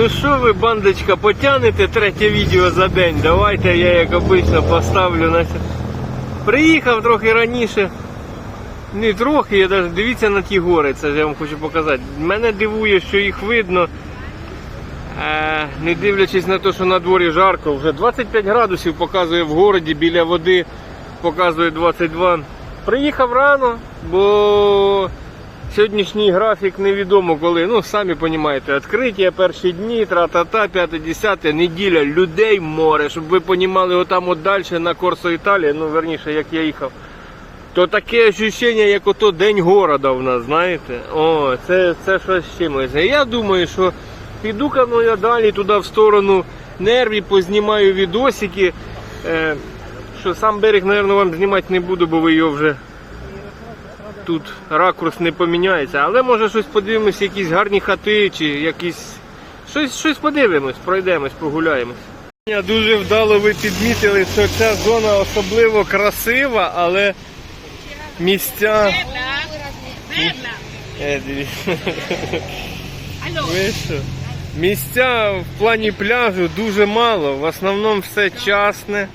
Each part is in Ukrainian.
Ну що ви, бандочка, потягнете третє відео за день? Давайте я, як обично, поставлю на Приїхав трохи раніше. Не трохи, я навіть дивіться на ті гори, це ж я вам хочу показати. Мене дивує, що їх видно. Е, не дивлячись на те, що на дворі жарко, вже 25 градусів показує в городі, біля води показує 22. Приїхав рано, бо сьогоднішній графік невідомо коли. Ну, самі розумієте, відкриття, перші дні, тра-та-та, 5-10, неділя, людей море, щоб ви розуміли, отам от далі на Корсо Італія, ну верніше, як я їхав. То таке відчуття, як ото День города в нас, знаєте. О, це, це щось з чимось. Я думаю, що піду-ка ну, я далі туди в сторону нерві, познімаю відосики. Е, що сам берег, мабуть, вам знімати не буду, бо ви його вже тут ракурс не поміняється. Але може щось подивимось, якісь гарні хати чи якісь. Щось, щось подивимось, пройдемось, прогуляємось. Дуже вдало ви підмітили, що ця зона особливо красива, але місця. Е, Ви що? Місця в плані пляжу дуже мало, в основному все частне.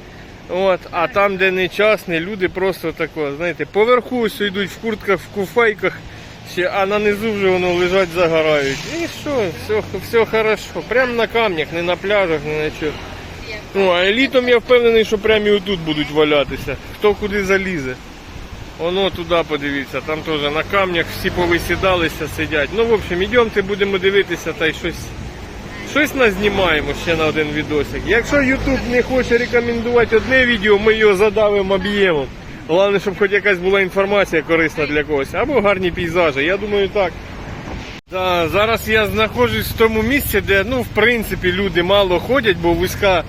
От, а там, де не частне, люди просто тако, знаєте, поверху ось йдуть в куртках, в куфайках, ще, а на низу вже воно лежать, загорають. І що, все, все хорошо. Прямо на камнях, не на пляжах, не на чого. Ну, а літом я впевнений, що прямо і отут будуть валятися. Хто куди залізе. Воно туди подивіться, там теж на камнях всі повисідалися, сидять. Ну, в общем, йдемте, будемо дивитися та й щось. Щось назнімаємо ще на один відосик. Якщо YouTube не хоче рекомендувати одне відео, ми його задавимо об'ємом. Головне, щоб хоч якась була інформація корисна для когось. Або гарні пейзажі. Я думаю, так. Да, зараз я знаходжусь в тому місці, де ну, в принципі люди мало ходять, бо вузька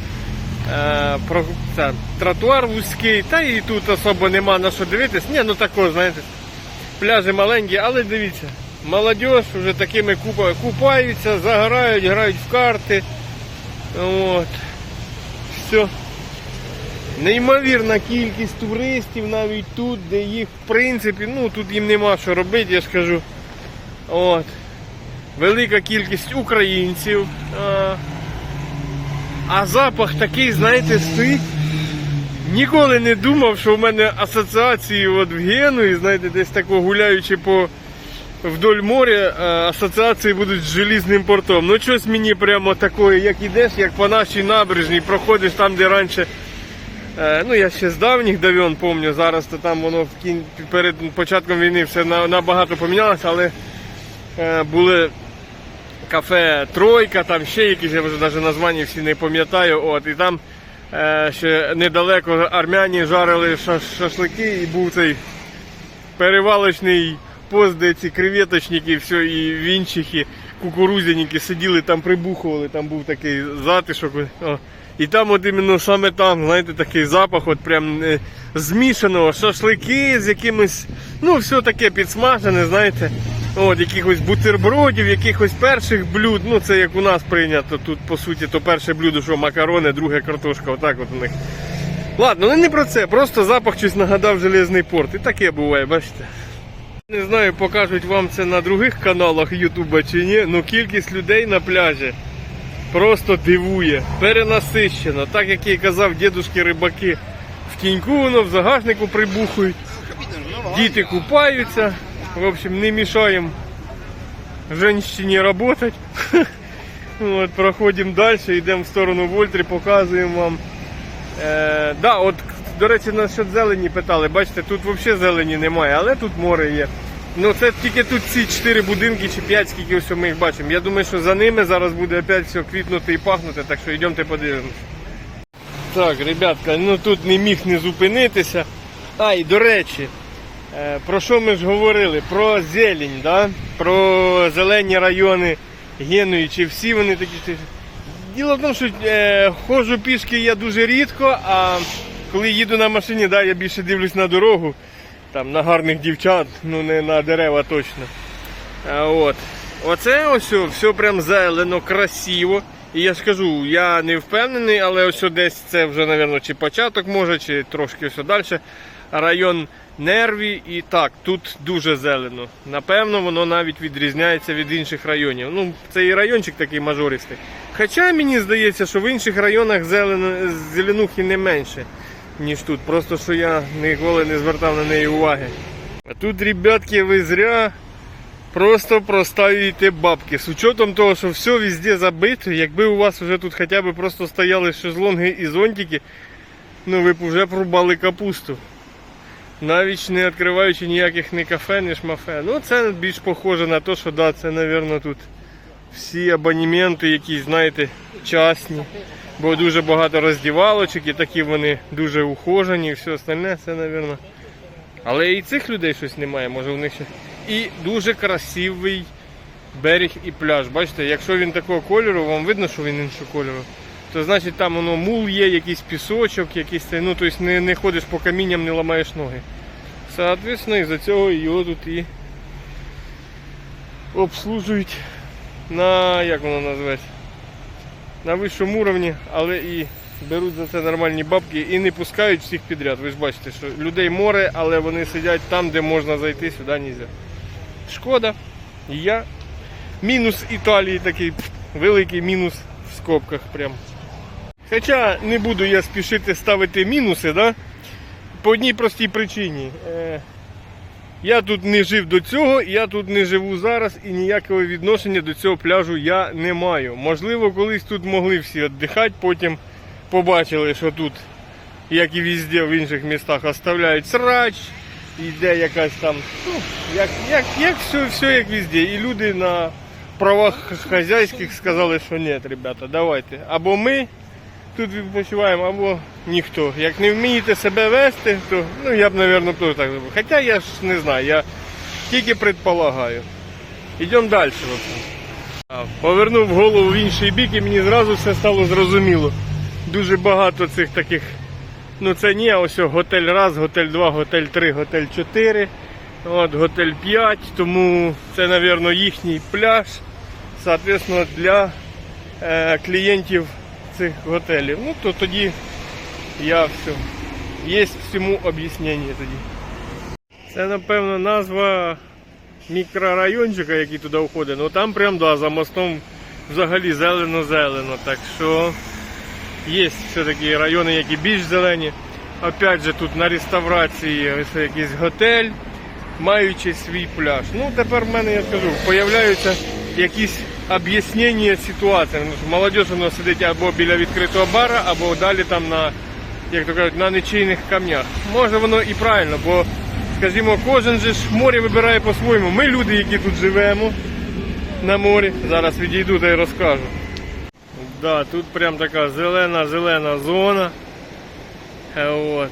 е, про, це, тротуар вузький, та і тут особо нема на що дивитись. Ні, ну також, знаєте, пляжі маленькі, але дивіться, молодь вже такими купа, купаються, загорають, грають в карти. От. Все. Неймовірна кількість туристів навіть тут, де їх в принципі, ну тут їм нема що робити, я ж кажу. От. Велика кількість українців. А, а запах такий, знаєте, стоїть. Ніколи не думав, що в мене асоціації от в Генуї, знаєте, десь тако гуляючи по вдоль моря, е, асоціації будуть з желізним портом. Ну щось мені прямо такое, як ідеш, як по нашій набережній, проходиш там, де раніше. е, Ну, я ще з давніх давен пам'ятаю, зараз то там воно в кін... перед початком війни все набагато помінялося, але е, були кафе Тройка, там ще якісь, я вже навіть названня всі не пам'ятаю. От, і там ще недалеко армяні жарили шашлики і був цей перевалочний пост, де ці креветочники, все, і вінчихи, кукурузяники сиділи там, прибухували, там був такий затишок. О. І там от іменно саме там, знаєте, такий запах, от прям е, змішаного, шашлики з якимось, ну, все таке підсмажене, знаєте. От, якихось бутербродів, якихось перших блюд. Ну, це як у нас прийнято. Тут, по суті, то перше блюдо, що макарони, друге картошка. Отак от у них. Ладно, ну не про це, просто запах щось нагадав Железний порт. І таке буває, бачите. Не знаю, покажуть вам це на других каналах Ютуба чи ні, але кількість людей на пляжі просто дивує, перенасищено. Так як і казав, дідушки рибаки в тіньку, воно в загашнику прибухують. Діти купаються. В общем, не мешаем женщине работать. Вот, проходимо далі, йдемо в сторону Вольтри, показуємо вам. Е, да, от, до речі, насчет зелені питали. Бачите, тут взагалі зелені немає, але тут море є. Ну це тільки тут ці 4 будинки чи 5, скільки ось ми їх бачимо. Я думаю, що за ними зараз буде опять все квітнути і пахнути, так що йдемте подивимось. Так, ребятка, ну тут не міг не зупинитися. А, і до речі, е, про що ми ж говорили? Про зелень, да? про зелені райони Генуї, чи всі вони такі. Діло в тому, що е, ходжу пішки я дуже рідко, а коли їду на машині, да, я більше дивлюсь на дорогу, там, на гарних дівчат, ну не на дерева точно. А, от. Оце ось все прям зелено, красиво. І я ж кажу, я не впевнений, але ось десь це вже, мабуть, чи початок може, чи трошки ось далі. район Нерві. І так, тут дуже зелено. Напевно, воно навіть відрізняється від інших районів. Ну, це і райончик такий мажористий. Хоча мені здається, що в інших районах зелено, зеленухи не менше, ніж тут. Просто що я ніколи не звертав на неї уваги. А тут, ребятки, ви зря просто простаюєте бабки. З учетом того, що все везде забито, якби у вас вже тут хоча б просто стояли шезлонги і зонтики, ну ви б вже порубали капусту. Навіть не відкриваючи ніяких ні кафе, ні шмафе. Ну це більш похоже на те, що да, це, мабуть, тут всі абонементи, які, знаєте, частні. Бо дуже багато роздівалочок і такі вони дуже ухожені і все остальне, це, мабуть. Але і цих людей щось немає, може в них ще. І дуже красивий берег і пляж. Бачите, якщо він такого кольору, вам видно, що він іншого кольору, то значить там воно мул є, якийсь пісочок, якийсь цей, ну тобто не, не ходиш по камінням, не ламаєш ноги. Соответственно, із-за цього його тут і обслужують на як воно називається? На вищому уровні, але і беруть за це нормальні бабки і не пускають всіх підряд. Ви ж бачите, що людей море, але вони сидять там, де можна зайти, сюди не можна. Шкода. Я. Мінус Італії такий великий мінус в скобках прям. Хоча не буду я спішити ставити мінуси, да? по одній простій причині. Я тут не жив до цього, я тут не живу зараз і ніякого відношення до цього пляжу я не маю. Можливо, колись тут могли всі віддихати, потім побачили, що тут, як і везде в інших містах, оставляють срач, йде якась там, ну, як, як, як все, все як везде. І люди на правах хазяйських сказали, що ні, ребята, давайте. Або ми тут відпочиваємо, або ніхто. Як не вмієте себе вести, то ну я б, мабуть, теж так зробив. Хоча я ж не знаю, я тільки предполагаю. Йдемо далі. Повернув голову в інший бік і мені зразу все стало зрозуміло. Дуже багато цих таких. Ну це ні, ось готель раз, готель 2, готель 3, готель 4, от, готель 5, тому це, мабуть, їхній пляж. Соответственно, для е, клієнтів цих готелів. Ну то тоді я все. Є всьому об'яснення тоді. Це напевно назва мікрорайончика, який туди входить. Ну там прям да, за мостом взагалі зелено-зелено. Так що є все-таки райони, які більш зелені. Опять же тут на реставрації ось якийсь готель, маючи свій пляж. Ну тепер в мене, я скажу, появляються якісь об'яснення ситуації. Що молодь воно сидить або біля відкритого бара, або далі там на, як то кажуть, на нечийних камнях. Може воно і правильно, бо, скажімо, кожен же ж море вибирає по-своєму. Ми люди, які тут живемо на морі. Зараз відійду та й розкажу. Да, тут прям така зелена-зелена зона. Е, От.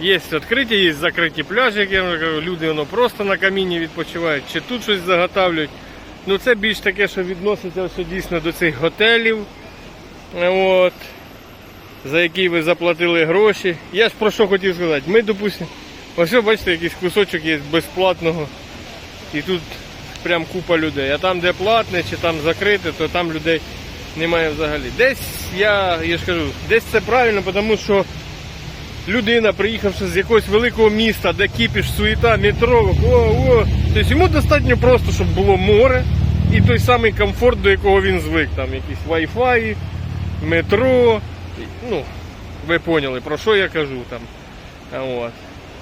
Є відкриті, є закриті пляжі, як я кажу, люди воно просто на каміні відпочивають, чи тут щось заготавлюють. Ну це більш таке, що відноситься ось дійсно до цих готелів. От. За які ви заплатили гроші. Я ж про що хотів сказати. Ми, допустимо, ось бачите, якийсь кусочок є безплатного. І тут прям купа людей. А там, де платне чи там закрите, то там людей немає взагалі. Десь я, я ж кажу, десь це правильно, тому що людина, приїхавши з якогось великого міста, де кіпіш, суєта, метро, о, о, тобто йому достатньо просто, щоб було море і той самий комфорт, до якого він звик. Там якісь Wi-Fi, метро. Ну, ви поняли, про що я кажу там. От.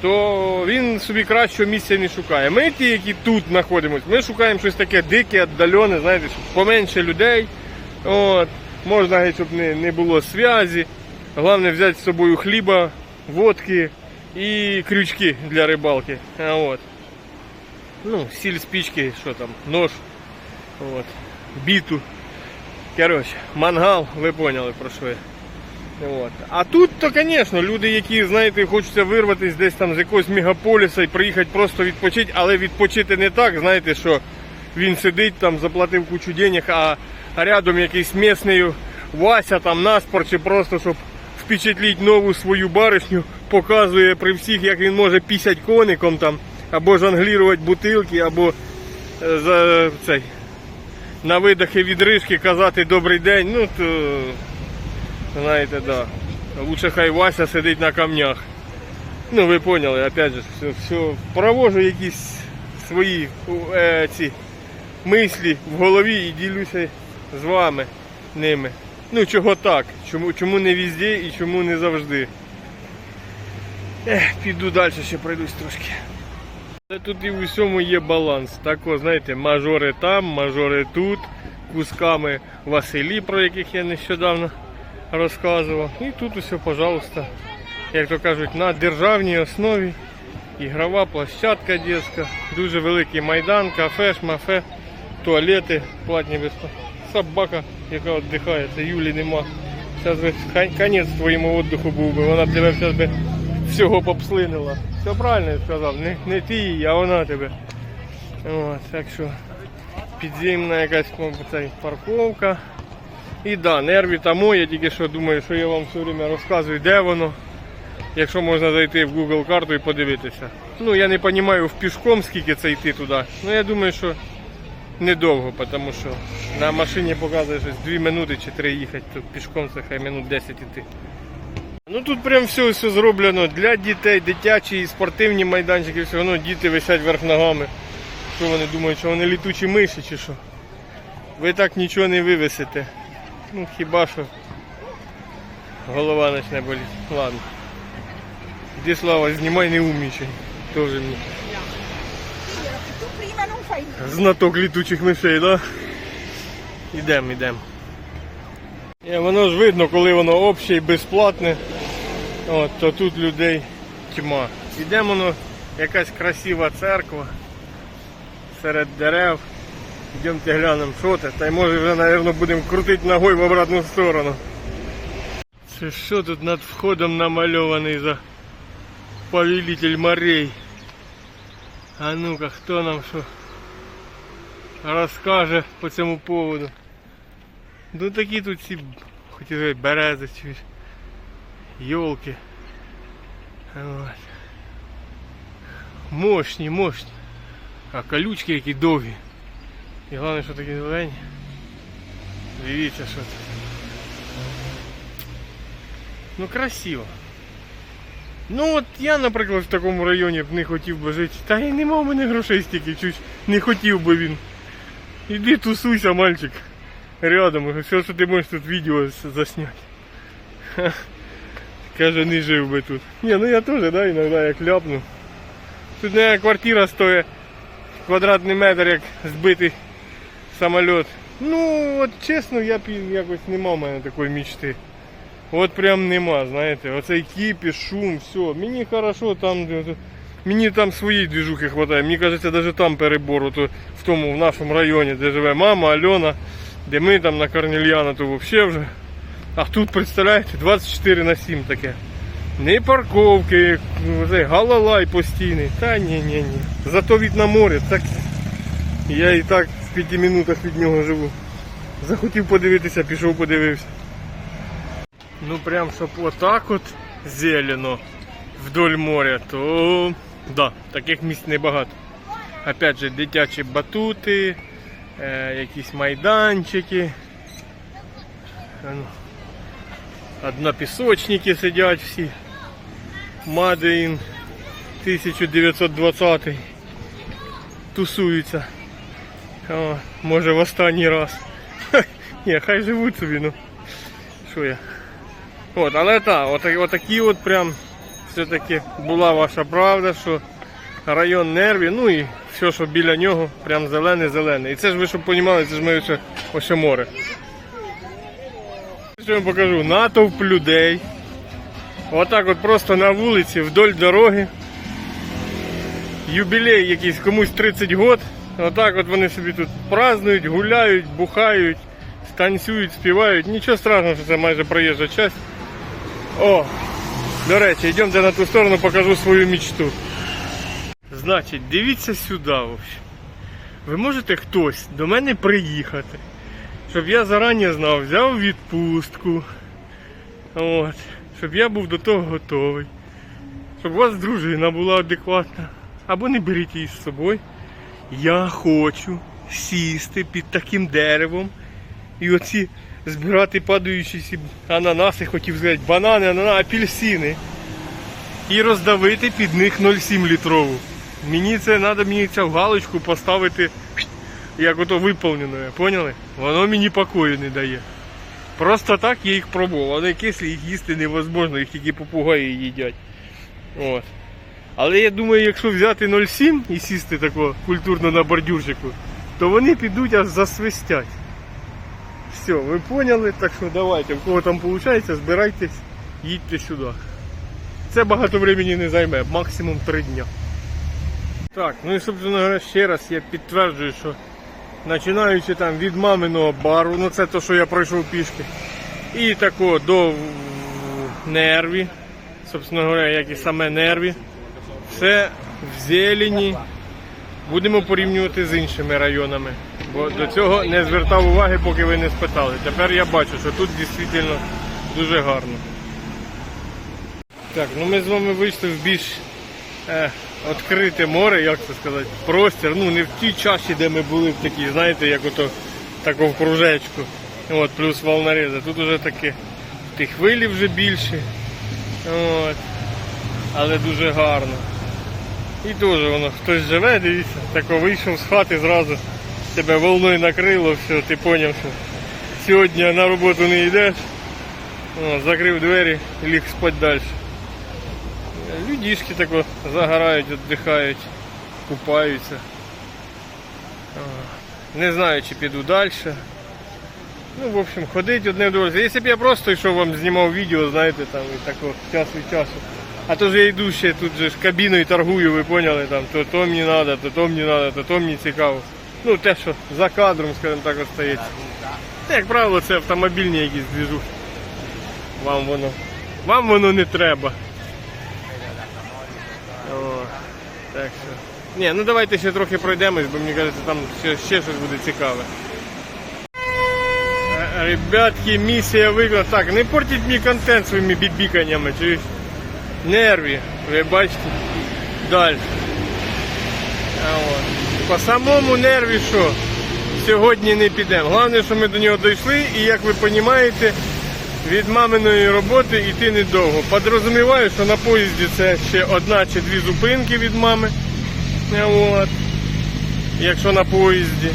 То він собі кращого місця не шукає. Ми ті, які тут знаходимося, ми шукаємо щось таке дике, віддалене, знаєте, щоб поменше людей. От. Можна, щоб не, не було зв'язі. Головне взяти з собою хліба, водки і крючки для рибалки. От. Ну, сіль спічки, що там, нож, от, біту. Коротше, мангал, ви поняли про що я. От. А тут, то, звісно, люди, які, знаєте, хочеться вирватися десь там з якогось мегаполіса і приїхати просто відпочити, але відпочити не так, знаєте, що він сидить там, заплатив кучу денег, а рядом якийсь місний Вася там наспор, чи просто щоб впечатлити нову свою баришню, показує при всіх, як він може пісять коником там, або жонглірувати бутилки, або е, за цей на видахи відрижки казати добрий день, ну то знаєте, да. Лучше хай Вася сидить на камнях. Ну, ви поняли, опять же, все, все провожу якісь свої е, ці мислі в голові і ділюся з вами ними. Ну, чого так? Чому, чому не везде і чому не завжди? Ех, піду далі, ще пройдусь трошки. Тут і в усьому є баланс. Так, о, знаєте, мажори там, мажори тут, кусками Василі, про яких я нещодавно розказував. І тут усе, пожалуйста, як то кажуть, на державній основі. Ігрова площадка дитяча, дуже великий майдан, кафе, шмафе, туалети, платні безплатні. Собака, яка віддихає, це Юлі нема. Зараз би конець твоєму віддиху був би, вона б тебе зараз би всього попслинила. Все правильно я сказав, не, не ти її, а вона тебе. От, так що підземна якась цей, парковка. І да, нерві тому, я тільки що думаю, що я вам все время розказую, де воно. Якщо можна зайти в Google карту і подивитися. Ну я не розумію в пішком скільки це йти туди. Ну я думаю, що недовго, тому що на машині показує щось 2 минути чи 3 їхати, то пішком це хай минут 10 йти. Ну тут прям все, все зроблено для дітей, дитячі, спортивні майданчики, все одно діти висять вверх ногами. Що вони думають, що вони літучі миші чи що? Ви так нічого не вивесите. Ну хіба що голова почне боліти. Ладно. Іди слава, знімай не умнічай. Тоже мені. Знаток літучих мишей, да? Ідемо, ідемо. Воно ж видно, коли воно обще і безплатне, от, то тут людей тьма. Ідемо воно якась красива церква серед дерев. Йдемте глянемо, що це. Та й може вже, мабуть, будемо крутити ногою в обратну сторону. Це що тут над входом намальований за повелитель морей? А ну-ка, хто нам що розкаже по цьому поводу? Ну такі тут хотів сказати, берези чи ж, йолки. От. Мощні, мощні. А колючки які довгі. І головне, що такі зелені. Дивіться, що це. Ну красиво. Ну от я, наприклад, в такому районі б не хотів би жити. Та і нема в мене грошей стільки, чуть не хотів би він. Іди тусуйся, мальчик. Рядом, все, що ти можеш тут відео з- засняти. Каже, не жив би тут. Ні, ну я теж, да, іноді як ляпну. Тут не квартира стоїть квадратний метр, як збитий самоліт. Ну, от чесно, я б якось нема в мене такої мечти. От прям нема, знаєте, оцей кіпіш, шум, все. Мені хорошо, там мені там своєї двіжухи вистачає. Мені кажеться, навіть там перебор, ото в тому в нашому районі, де живе мама, Альона, де ми там на Корнельяна, то взагалі вже. А тут, представляєте, 24 на 7 таке. Не парковки, галалай постійний. Та ні, ні, ні. Зато від на море, так я і так в п'яти минутах від нього живу. Захотів подивитися, пішов подивився. Ну прям щоб отак от зелено вдоль моря, то да, таких місць небагато. Опять же, дитячі батути, е, якісь майданчики. Однопісочники сидять всі. Мадеїн 1920 тусуються. О, може в останній раз. Ні, хай живуть собі, ну. Що я? От, але так, от, отакі от прям все-таки була ваша правда, що район нерві, ну і все, що біля нього, прям зелене-зелене. І це ж ви щоб розуміли, це ж ми ще ось море. Я вам покажу? Натовп людей. Отак от просто на вулиці, вдоль дороги. Юбілей якийсь комусь 30 год. Отак от вони собі тут празднують, гуляють, бухають, танцюють, співають. Нічого страшного, що це майже проїжджа часть. О, до речі, йдемте на ту сторону, покажу свою мечту. Значить, дивіться сюди. Ви можете хтось до мене приїхати, щоб я зарані знав, взяв відпустку. От, щоб я був до того готовий. Щоб у вас дружина була адекватна. Або не беріть її з собою. Я хочу сісти під таким деревом і оці збирати падаючі ананаси, хотів сказати, банани, ананаси, апельсини. і роздавити під них 0,7 літрову. Мені це треба мені цю галочку поставити, як ото виповнене, поняли? Воно мені покою не дає. Просто так я їх пробував. Вони кислі, їх їсти невозможно, їх тільки попугаї їдять. От. Але я думаю, якщо взяти 0,7 і сісти тако культурно на бордюрчику, то вони підуть аж засвистять. Все, ви поняли, так що давайте, в кого там виходить, збирайтесь, їдьте сюди. Це багато времени не займе, максимум 3 дня. Так, ну і собственно ще раз я підтверджую, що починаючи там від маминого бару, ну це то, що я пройшов пішки, і тако до нерві, собственно говоря, як і саме нерві, все в зелені. Будемо порівнювати з іншими районами. Бо до цього не звертав уваги, поки ви не спитали. Тепер я бачу, що тут дійсно дуже гарно. Так, ну ми з вами вийшли в більш е, відкрите море, як це сказати, простір. Ну не в тій чаші, де ми були в такій, знаєте, як ото тако в кружечку. От, плюс волнореза. Тут уже таке ті хвилі вже більше. От. Але дуже гарно. І дуже воно хтось живе, дивіться, тако вийшов з хати зразу, тебе волною накрило, все, ти зрозумів, що сьогодні на роботу не йдеш. О, закрив двері, ліг спать далі. Людішки тако загорають, віддихають, купаються. Не знаю, чи піду далі. Ну, в общем, ходить одне удовольствие. Якщо б я просто йшов вам знімав відео, знаєте, там і тако час від часу. А то ж я йду ще тут же ж кабіною торгую, ви поняли, там, то то мені треба, то то мені треба, то то мені цікаво. Ну те, що за кадром, скажімо так, остається. Як правило, це автомобільні якісь движухи. Вам воно. Вам воно не треба. О, так що. Ні, ну давайте ще трохи пройдемось, бо мені кажеться, там ще, ще щось буде цікаве. Е, Ребятки, місія виконана. Так, не портіть мені контент своїми бібіканнями, чи нерві. Ви бачите? Далі. А от. По самому нерві що? Сьогодні не підемо. Головне, що ми до нього дійшли і як ви розумієте, від маминої роботи йти недовго. Подрозуміваю, що на поїзді це ще одна чи дві зупинки від мами. От. Якщо на поїзді.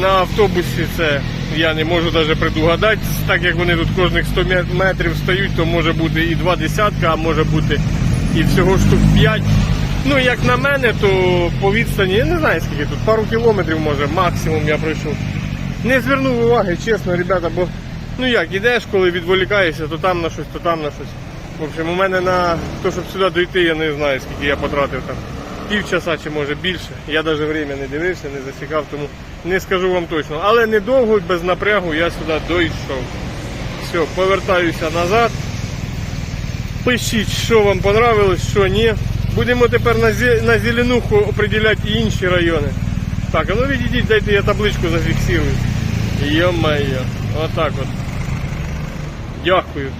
На автобусі це я не можу навіть предугадати, так як вони тут кожних 100 метрів стають, то може бути і два десятка, а може бути і всього штук 5. Ну, як на мене, то по відстані, я не знаю скільки тут, пару кілометрів може, максимум я пройшов. Не звернув уваги, чесно, ребята, бо ну як, ідеш, коли відволікаєшся, то там на щось, то там на щось. В общем, у мене на те, щоб сюди дойти, я не знаю, скільки я потратив там. Півчаса чи може більше. Я навіть время не дивився, не засікав, тому не скажу вам точно. Але недовго, без напрягу я сюди дійшов. Все, повертаюся назад. Пишіть, що вам понравилось, що ні. Будемо тепер на, зі- на зеленуху определяти і інші райони. Так, а ну відійдіть, дайте я табличку зафіксую. Йо-моє, отак от. Дякую.